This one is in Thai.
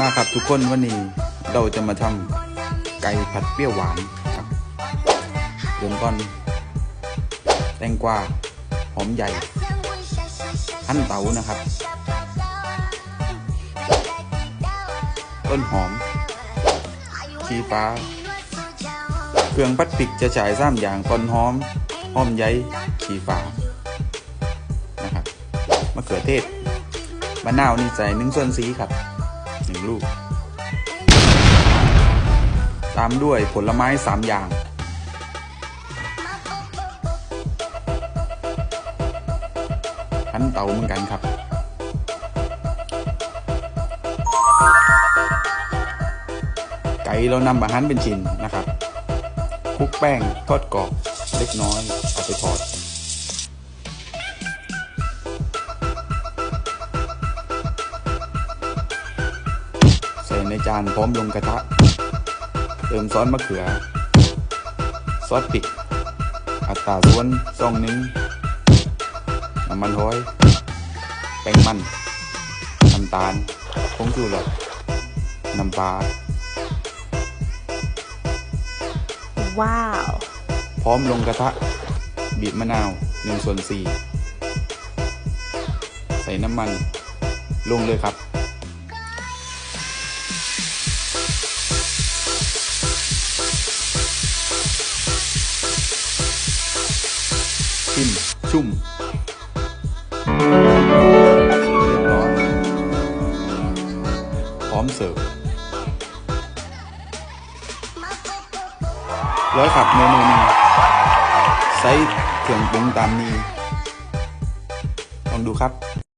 มาครับทุกคนวันนี้เราจะมาทำไก่ผัดเปรี้ยวหวานครับเริ่มก่อนแตงกวาหอมใหญ่หั่นเตานะครับ ต้นหอมชีฟ้า เครื่องพัดพริกจะฉายซ้ำอย่างต้นหอมหอมใหญ่ชีฟ้านะครับมะเขือเทศมะนาวนี่ใส่หนึ่งส่วนสีครับ หนึ่งลูก ตามด้วยผลไม้สามอย่างหันเตาเหมือนกันครับ ไก่เรานำมาหั่นเป็นชิ้นนะครับคลุกแป้งทอดกรอบเล็กน้อยเอาไปทอด ใส่ในจานพร้อมลงกระทะ เติมซอสมะเขือ ซอสพริกอัตราส่วนซองหนึ่งน้ำมันห้อย แป้งมัน น้ำตาลผงชูรสน้ำปลา ว้าว พร้อมลงกระทะ บีบมะนาว1ส่วน4ใส่น้ำมัน ลงเลยครับ ชิมชุ่มเรียบร้อยพร้อมเสิร์ฟร้อยขับเมนูนี้ใช้เครื่องปรุงตามนี้ลองดูครับ